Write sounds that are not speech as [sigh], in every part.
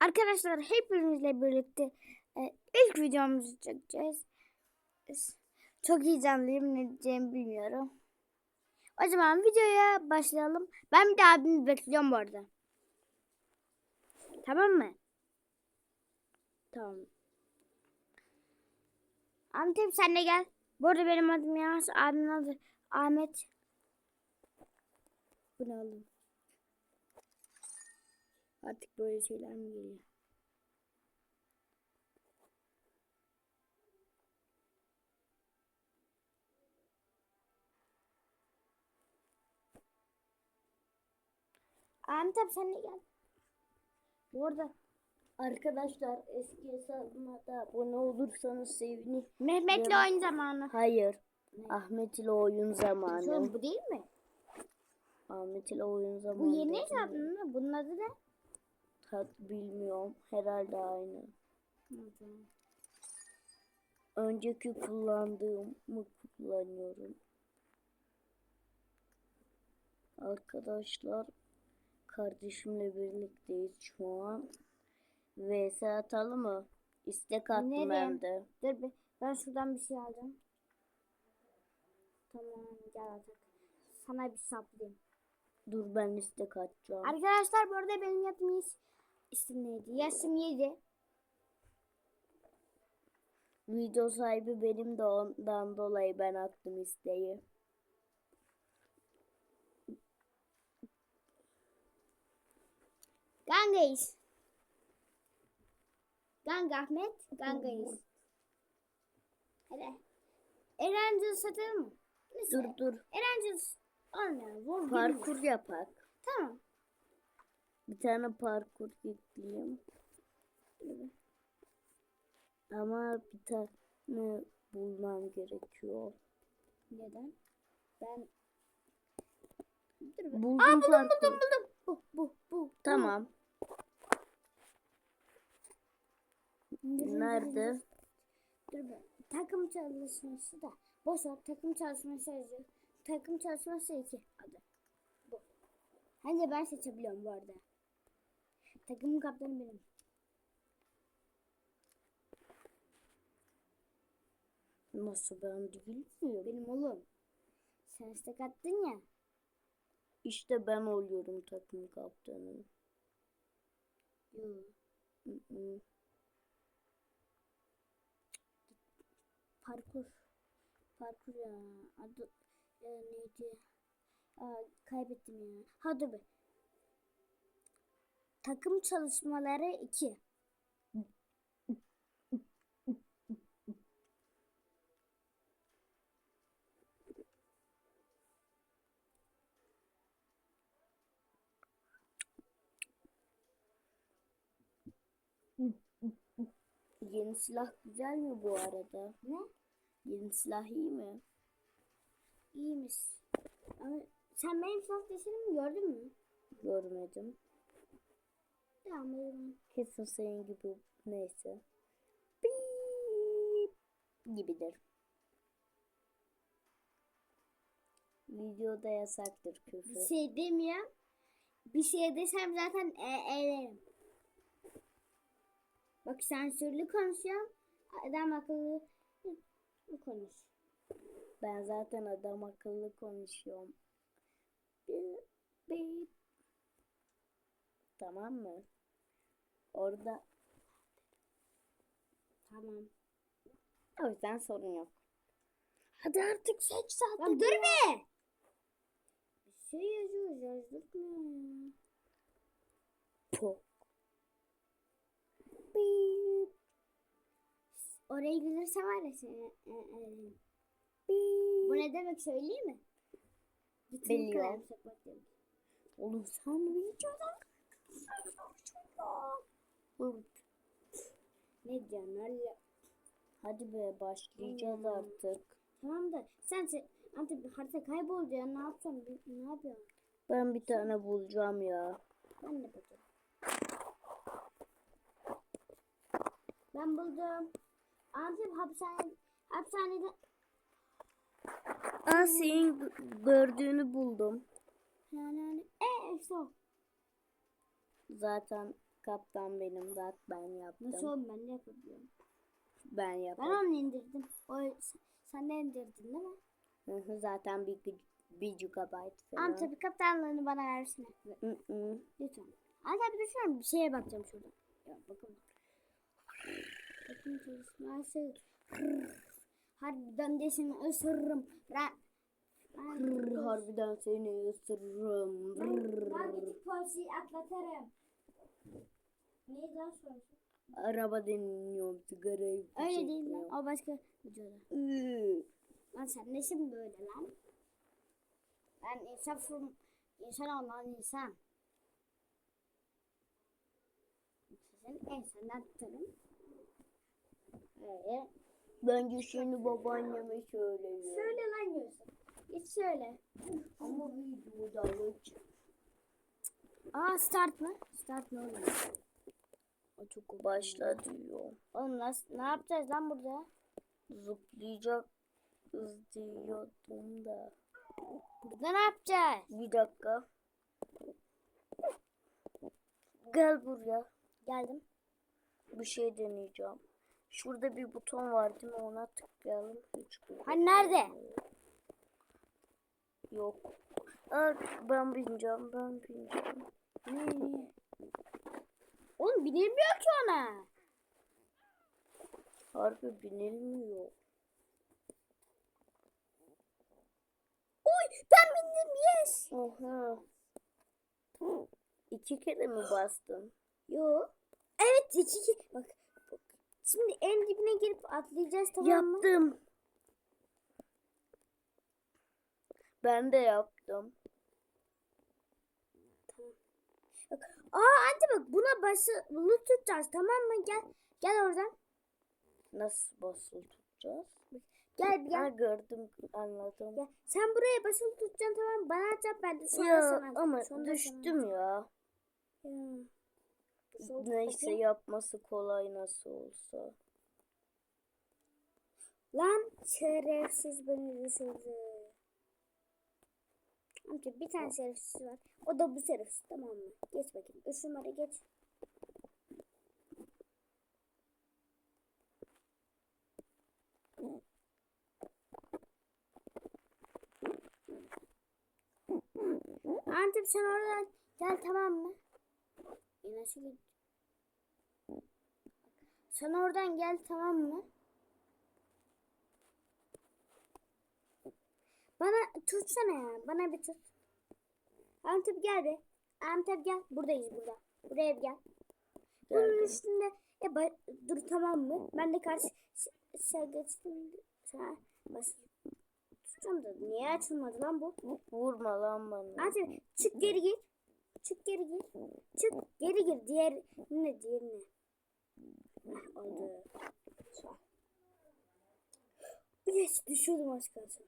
Arkadaşlar hepinizle birlikte e, ilk videomuzu çekeceğiz. Çok heyecanlıyım ne diyeceğimi bilmiyorum. O zaman videoya başlayalım. Ben bir de abimi bekliyorum bu. Tamam mı? Tamam. Ahmet'im sen de gel. Bu arada benim adım Yağız. Abimin adı Ahmet. Bu ne? Artık böyle şeyler mi geliyor? Ahmet abi sen de gel. Bu arada Arkadaşlar eski hesabıma da abone olursanız sevinirim. Mehmet'le oyun zamanı. Hayır. Ahmet ile oyun zamanı. Bu değil mi? Ahmet ile oyun zamanı. Bu yeni hesabın mı? Bunun adı ne? Ta- bilmiyorum. Herhalde aynı. Hı, Önceki kullandığımı kullanıyorum. Arkadaşlar kardeşimle birlikteyiz şu an. VS atalım mı? İstek attım Nereye? hem de. Dur bir. Ben şuradan bir şey alacağım. Tamam gel artık. Sana bir saplayayım. Dur ben istek atacağım. Arkadaşlar bu arada benim yes- isim neydi? Yaşım 7. Video sahibi benim de ondan dolayı ben attım isteği. Gangayız. Gang Ahmet. Gangayız. Hadi. Erencil satalım mı? Neyse. Dur dur. Erencil olmuyor. Parkur yapak. Tamam. Bir tane parkur yükleyeyim. Ama bir tane bulmam gerekiyor. Neden? Ben. Buldum Aa, buldum parkur. buldum buldum. Bu bu bu. Tamam. Nerede? Dur be. Takım çalışması da. Boş ver. Takım çalışması yazıyor. Takım çalışması 2 adı. Bu. De ben seçebiliyorum bu arada. Takımın kaptanı benim. Nasıl ben değil miyim? Benim oğlum. Sen istek attın ya. İşte ben oluyorum takım kaptanı. Yo. Hı hı. Parkur. Parkur ya. Adı e, neydi? Aa, kaybettim ya. Hadi be. Takım çalışmaları 2. Yeni silah güzel mi bu arada? Ne? Yeni silah iyi mi? İyiymiş. Ama sen benim silah desenimi gördün mü? Görmedim. Benim. Kesin senin gibi neyse. Piip gibidir. Videoda yasaktır küfür. Bir şey demiyorum. Bir şey desem zaten e eğlerim. Bak sensörlü konuşuyorum. Adam akıllı konuş. Ben zaten adam akıllı konuşuyorum. Bip, bip. Tamam mı? Orada Tamam. o yüzden sorun yok. Hadi artık seç zaten. Lan dur be! Bir şey yazıyoruz yazdık mı? Po. Bip. Orayı bilirse var ya seni. e, eğlenirim. Bu ne demek söyleyeyim mi? Bütün sokmak demek. Oğlum sen videoda Dur. Ne diyorsun öyle? Hadi be başlayacağız Hmm. artık. Tamam da sen se- artık harita kayboldu ya ne yapacağım? Ne yapıyorum? Ben bir tane bulacağım ya. Ben de bakayım. Ben buldum. Antep hapishane, hapishanede Aa senin gö- gördüğünü buldum. yani e so. Zaten kaptan benim bak ben yaptım. Nasıl oğlum ben ne yapabiliyorum? Ben Ben yaptım. onu indirdim. O, sen de indirdin değil mi? Hı hı, Zaten bir, bir gigabyte Ama falan. tabii kaptanlığını bana hı. Lütfen. Ama tabii düşünüyorum bir şeye bakacağım şurada. Ya bakın. Bakın çalışması. Harbiden de seni ısırırım. Ben... Rrr, Harbiden seni ısırırım. Rrr. Marketing polisi atlatırım. Neydi lan sorusu? Araba dinliyorum sigarayı Öyle değil lan. O başka videoda. Lan sen nesin böyle lan? Ben insan insan olan insan. Sizin ensenden tutarım. Öyle. Bence şimdi babaanneme söyleyeyim. Söyle lan Yusuf. Git söyle. Ama videoda alıç. Aa start mı? Start ne oluyor? Çok başla diyor. Oğlum nasıl, ne yapacağız lan burada? Zıplayacak diyordum da. Burada ne yapacağız? Bir dakika. Gel buraya. Geldim. Bir şey deneyeceğim. Şurada bir buton var değil mi? Ona tıklayalım. Hiç Hani nerede? Yok. Aa, ben bineceğim. Ben bineceğim. Ne? Oğlum binilmiyor ki ona. Harbi binilmiyor. Uy ben bindim yes. Oha. İki kere mi bastın? Yo. Evet iki. Bak, bak. Şimdi en dibine girip atlayacağız tamam mı? Yaptım. Ben de yaptım. Aa anne bak buna basılı tutacağız tamam mı? Gel. Gel oradan. Nasıl basılı tutacağız? Gel bir Ha gel. gördüm anladım. gel. Sen buraya basılı tutacaksın tamam mı? Bana atacak ben de sonra ya sana. ama sonra düştüm ya. Sana. Ya. Sol Neyse bakayım. yapması kolay nasıl olsa. Lan şerefsiz beni düşürdü. Amca bir tane şerefsiz var. O da bu şerefsiz tamam mı? Geç bakayım. Üç numara geç. Antep sen oradan gel tamam mı? Yine nasıl? Sen oradan gel tamam mı? Bana tutsana ya. Bana bir tut. Antep gel be. Antep gel. Buradayız burada. Buraya gel. Bunun Geldim. üstünde e, ba- dur tamam mı? Ben de karşı şey geçtim. Sana bas. Tutacağım da niye açılmadı lan bu? Vurma lan bana. Antep çık geri gir. Çık geri gir. Çık geri gir. Diğer ne diğerine. Heh, oldu. Yes düşüyordum az kalsın.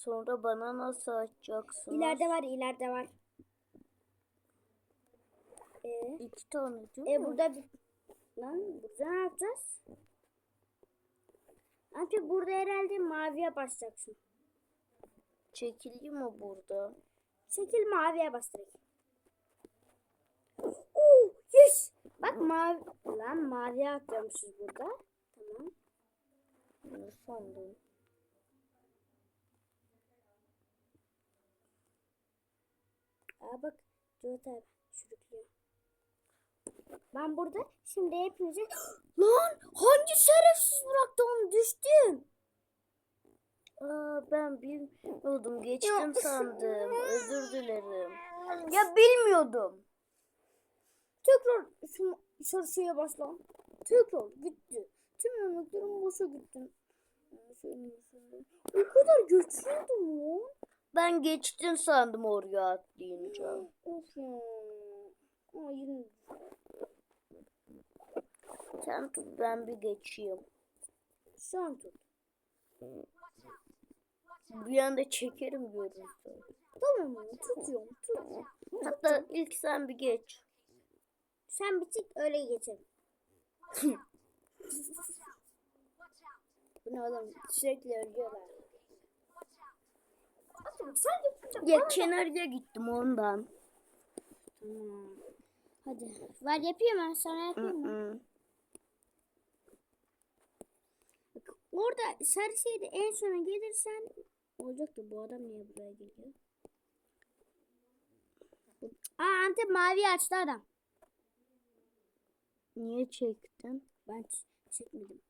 Sonra bana nasıl açacaksınız? İleride var, ileride var. Ee, İki tane değil e mi? burada bir... Lan burada ne yapacağız? Amca burada herhalde maviye basacaksın. Çekildi mi burada? Çekil maviye bas direkt. Oo, yes! Bak mavi... Lan maviye atıyormuşuz burada. Tamam. Ne sandın? Aa bak Cevat abi sürüklüyor. Ben burada şimdi hepinize... [gasps] Lan hangi şerefsiz bıraktı onu düştüm. Aa, ben bilmiyordum. Geçtim sandım. Özür dilerim. Ya bilmiyordum. Tekrar şu şarşıya başla. Tekrar gitti. Tüm yemeklerim boşa gitti. Yüzünden. O kadar güçlüydüm lan. Ben geçtim sandım oraya atlayınca. Of ya. Yine Sen tut ben bir geçeyim. an tut. Bir anda çekerim görürsün. Tamam mı? Tutuyorum. Tut. Hatta ilk sen bir geç. Sen bir çık öyle geçelim. Bu ne oğlum? Sürekli ölüyorlar. Ya kenarıya gittim ondan. Tamam. Hadi. Ver yapayım ben sana yapayım mı? Bak, orada sarı şeyde en sona gelirsen olacak da bu adam niye buraya geliyor? Aa Antep mavi açtı adam. Niye çektin? Ben çekmedim.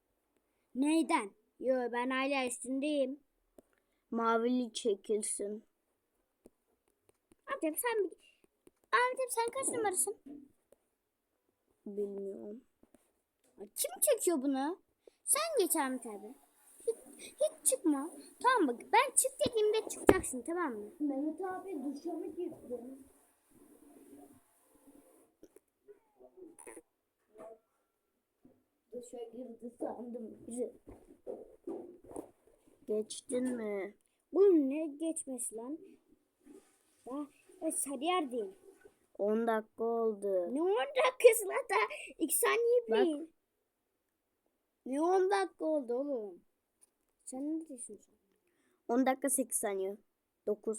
Neyden? Yo ben hala üstündeyim. Mavili çekilsin. Antep sen Antep sen kaç numarasın? Bilmiyorum. Kim çekiyor bunu? Sen geç Ahmet abi. Hiç, hiç çıkma. Tamam bak ben çık dediğimde çıkacaksın tamam mı? Mehmet abi duşa mı girdin? Duşa girdi sandım bizi. Geçtin mi? Oğlum ne geçmesi lan? Daha e, Sarıyer değil. 10 dakika oldu. Ne 10 dakikası lan daha 2 saniye Bak. bile. Ne 10 dakika oldu oğlum? Sen ne diyorsun sen? 10 dakika 8 saniye. 9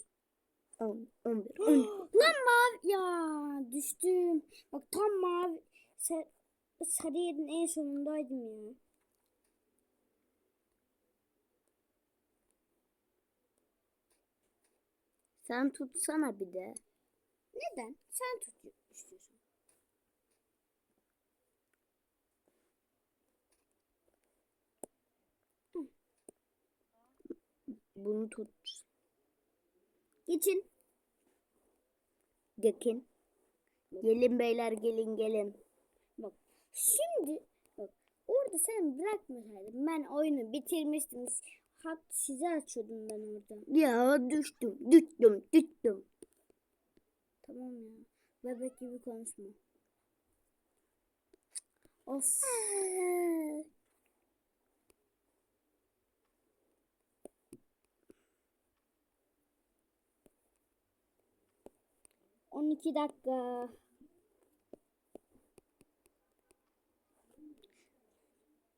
10 11 12 Lan mavi ya düştüm. Bak tam mavi Sar Sarıyer'in en sonundaydım ya. Sen tutsana bir de. Neden? Sen tut istiyorsun. Bunu tut. Geçin. Gekin. Gelin beyler gelin gelin. Bak şimdi bak orada sen bırakmasaydın ben oyunu bitirmiştim. Hak size açıyordum ben orada. Ya düştüm düştüm düştüm. Tamam ya. Bebek gibi konuşma. Of. On iki dakika.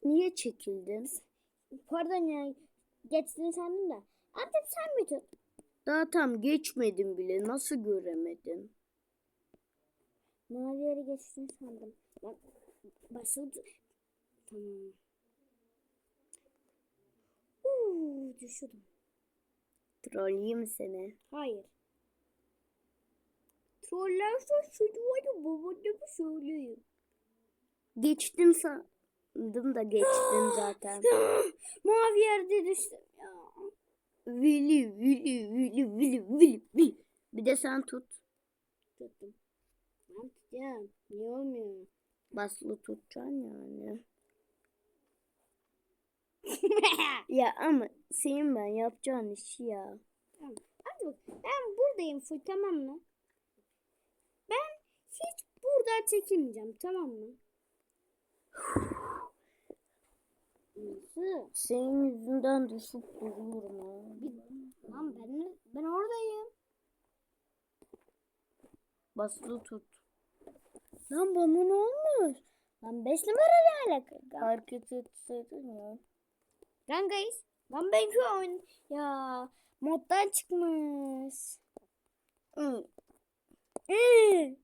Niye çekildin? Pardon ya. Geçtin sandım da. Antep sen mi tut? Daha tam geçmedim bile. Nasıl göremedin? Mavi yere geçtin sandım. Bak basıldı. Tamam. Uuu düşürdüm. Trolleyim seni. Hayır. Trollerse şunu var ya babaanneme söyleyeyim. Geçtim sandım da geçtin zaten. [gasps] Mavi yerde düştüm ya. Vili vili vili vili vili vili. Bir de sen tut. Tuttum. Ben tutacağım. Niye olmuyor? Basılı tutacaksın yani. [laughs] Ya ama senin ben yapacağın işi ya. tamam. Hadi bak. Ben buradayım full tamam mı? Ben hiç buradan çekilmeyeceğim tamam mı? [sighs] [laughs] Senin yüzünden düşüp duruyorum ya. Lan ben, ben oradayım. Basılı tut. Lan bana ne olmuş? Lan 5 numara ne alaka? Hareket etseydin ya. Gangayız. Lan ben şu oyun ya moddan çıkmış. Hı. Ee,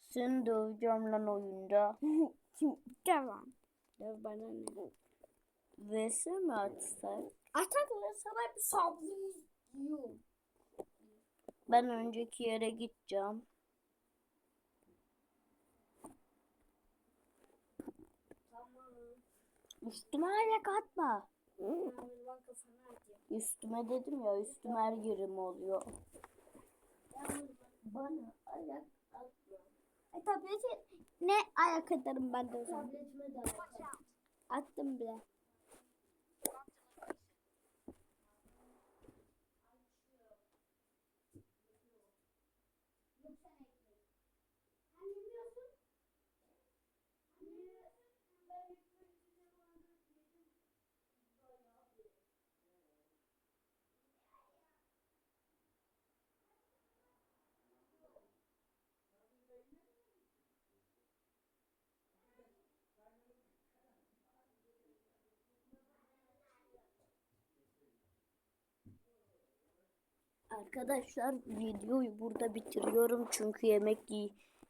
Seni döveceğim lan oyunda. [laughs] Devam. Dev bana ne? VS mi açsak? Atakla sana bir sallayayım. Ben önceki yere gideceğim. Üstüme ayak atma. Üstüme dedim ya üstüme her yerim oluyor. Bana ayak atma. E tableti ne ayak atarım ben de o zaman. Tabletime de ayak Attım bile. Arkadaşlar videoyu burada bitiriyorum çünkü yemek yi-